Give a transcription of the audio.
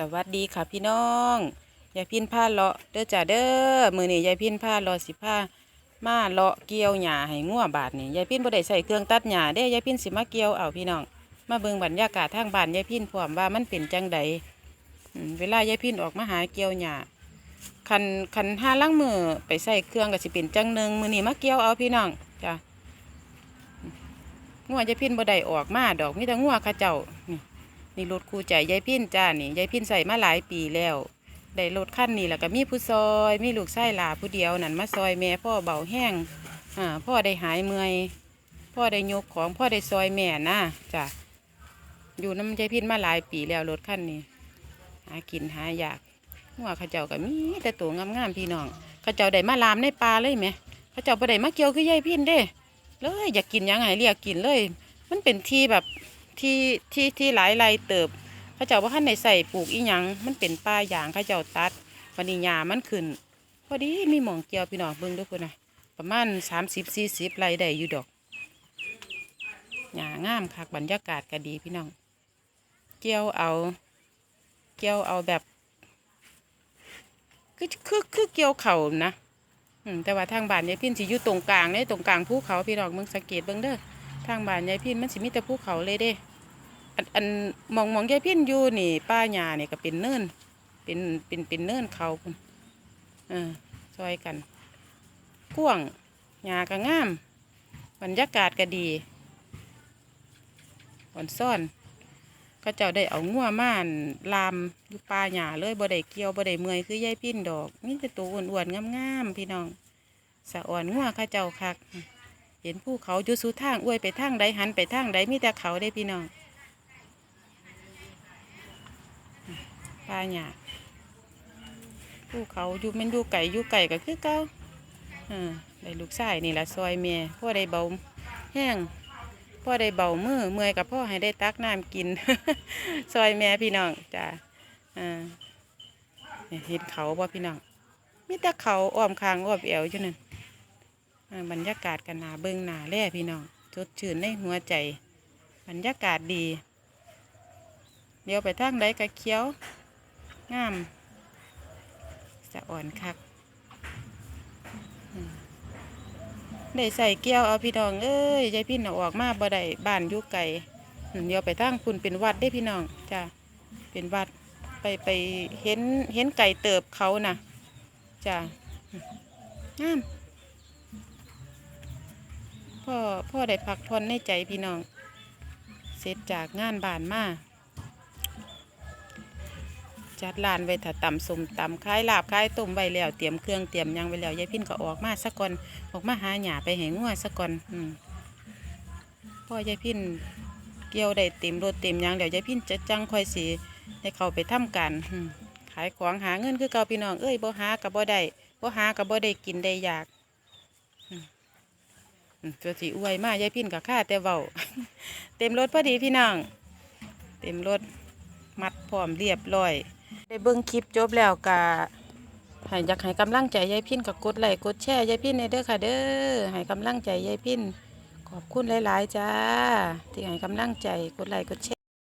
สวัสดีค่ะพี่น้องยายพินผ้าเลาะเด้อจ้าเด้อมือนี่ยายพินผ้าเลาะสิผ้ามาเลาะเกี่ยวหญ้าให้งัวบาดนี่ยายพินบ่ได้ใส่เครื่องตัดหญ้าเด้ยายพินสิมาเกี่ยวเอาพี่น้อง มาเบิ่งบรรยากาศทางบ้านยายพินพร้อมว่ามันเป็นจังใดเวลายายพินออกมาหาเกี่ยวหญ้าคันคันห้าลังมือไปใส่เครื่องก็สิเป็นจังหนึ่งมือนี่มาเกี่ยวเอาพี่น้องจ้ะงัวยายพินบ่ได้ออกมาดอกมีแต่งัวข้าเจ้านี่ นี่รถคู่ใจยายพินจ้านี่ยายพินใส่มาหลายปีแล้วได้รถขั้นนี้แล้วก็มีผู้ซอยมีลูกไส้ลาผู้เดียวนั่นมาซอยแม่พ่อเบาแห้งอ่าพ่อได้หายเมื่อยพ่อได้ยกของพ่อได้ซอยแม่นะจ้ะอยู่น้ำยายพินมาหลายปีแล้วรถขั้นนี้หากินหาอยากหัวข้าเจ้าก็มีแต่ตัวงามๆพี่น้องข้าเจ้าได้มาลามในปลาเลยไหมข้าเจ้าบ่ได้มาเกี่ยวคือยายพินเด้เลยอยากกินยังไงเรียกกินเลย มันเป็นที่แบบ ที่ที่ที่หลายไรเติบเขาเจ้าว่าขั้นในใส่ปลูกอีหยังมันเป็นป่าอย่างเขาเจ้าตัดวันนี้หญ้ามันขึ้นพอดีมีหมองเกี่ยวพี่น้องเบิ่งด้วยพุ่นนะประมาณสามสิบสี่สิบไรได้อยู่ดอกหญางามคักบรรยากาศก็ดีพี่น้อง เกี่ยวเอา เกี่ยวเอาแบบคือคือคือเกี่ยวเข่านะอืมแต่ว่าทางบ้านยายพินสิอยู่ตรงกลางเนี่ยตรงกลางภูเขาพี่น้องเบิ่งสังเกตเบิ่งเด้อ ทางบ้านยายพินมันสิมีแต่ภูเขาเลยเด้ อันอันมองมองยายพินอยู่นี่ ป้าหญ้านี่ก็เป็นเนินเป็นเป็นเป็นเนินเขาพุ่นเออซอยกันกว้างหญ้าก็งาม บรรยากาศก็ดีอ่อนซ่อนก็เจ้าได้เอางัวม่านลามอยู่ป่าหญ้าเลยบ่ได้เกี่ยวบ่ได้เมื่อยคือยายพินดอกมีแต่ตัวอ้วนๆงามๆพี่น้องสะอ่อนงัวข้าเจ้าคัก เห็นภูเขาอยู่สู่ทางอวยไปทางใดหันไปทางใดมีแต่เขาได้พี่น้องป่าหญ้าภูเขาอยู่มันอยู่ไก่อยู่ไก่ก็คือเก่าเออได้ลูกชายนี่ละซอยเมียพ่อได้เบาแห้งพ่อได้เบามือเมื่อยกับพ่อให้ได้ตักน้ำกิน ซอยแม่พี่น้องจ้าอ่าเห็นเขาบ่พี่น้องมีแต่เขาอ้อมคางอ้อมเอวอยู่นั่น บรรยากาศกันหนาเบิงหนาแล่พี่น้องสดชื่นในหัวใจ บรรยากาศดีเดี๋ยวไปทางใดกะเขียว งามสะอ่อนคักได้ใส่เกี้ยวเอาพี่น้องเอ้ยยายพี่น่ะออกมาบ่ได้บ้านยู่ไกลอืมเดี๋ยวไปทางคุณเป็นวัดได้พี่น้องจ้าเป็นวัดไปไปเห็นเห็นไก่เติบเขาน่ะจ้างาม พ่อพ่อได้พักผ่อนในใจพี่น้อง เสร็จจากงานบ้านมาจัดลานไว้ถ้าตำสมตำคล้ายลาบคล้ายต้มไว้แล้วเตรียมเครื่องเตรียมยังไว้แล้วยายพินก็ออกมาสักก่อนออกมาหาหญ้าไปให้งัวสักก่อนอืมพ่อยายพินเกี่ยวได้เต็มรถเต็มยังเดี๋ยวยายพินจะจังคอยสีให้เขาไปทำการอืมขายของหาเงินคือเก่าพี่น้องเอ้ยบ่หากับบ่ได้บ่หากับบ่ได้กินได้อยากอืม ตัวสีอวยมากยายพินกับข้าแต่เบาเต็มรถพอดีพี่น้อง เต็มรถมัดพร้อมเรียบร้อย ได้เบิ้งคลิปจบแล้วกะให้อยากให้กำลังใจยายพินกับกดไลค์กดแชร์ยายพินในเด้อค่ะเด้อให้กำลังใจยายพินขอบคุณหลาย ๆ จ้า ที่ให้กำลังใจกดไลค์กดแชร์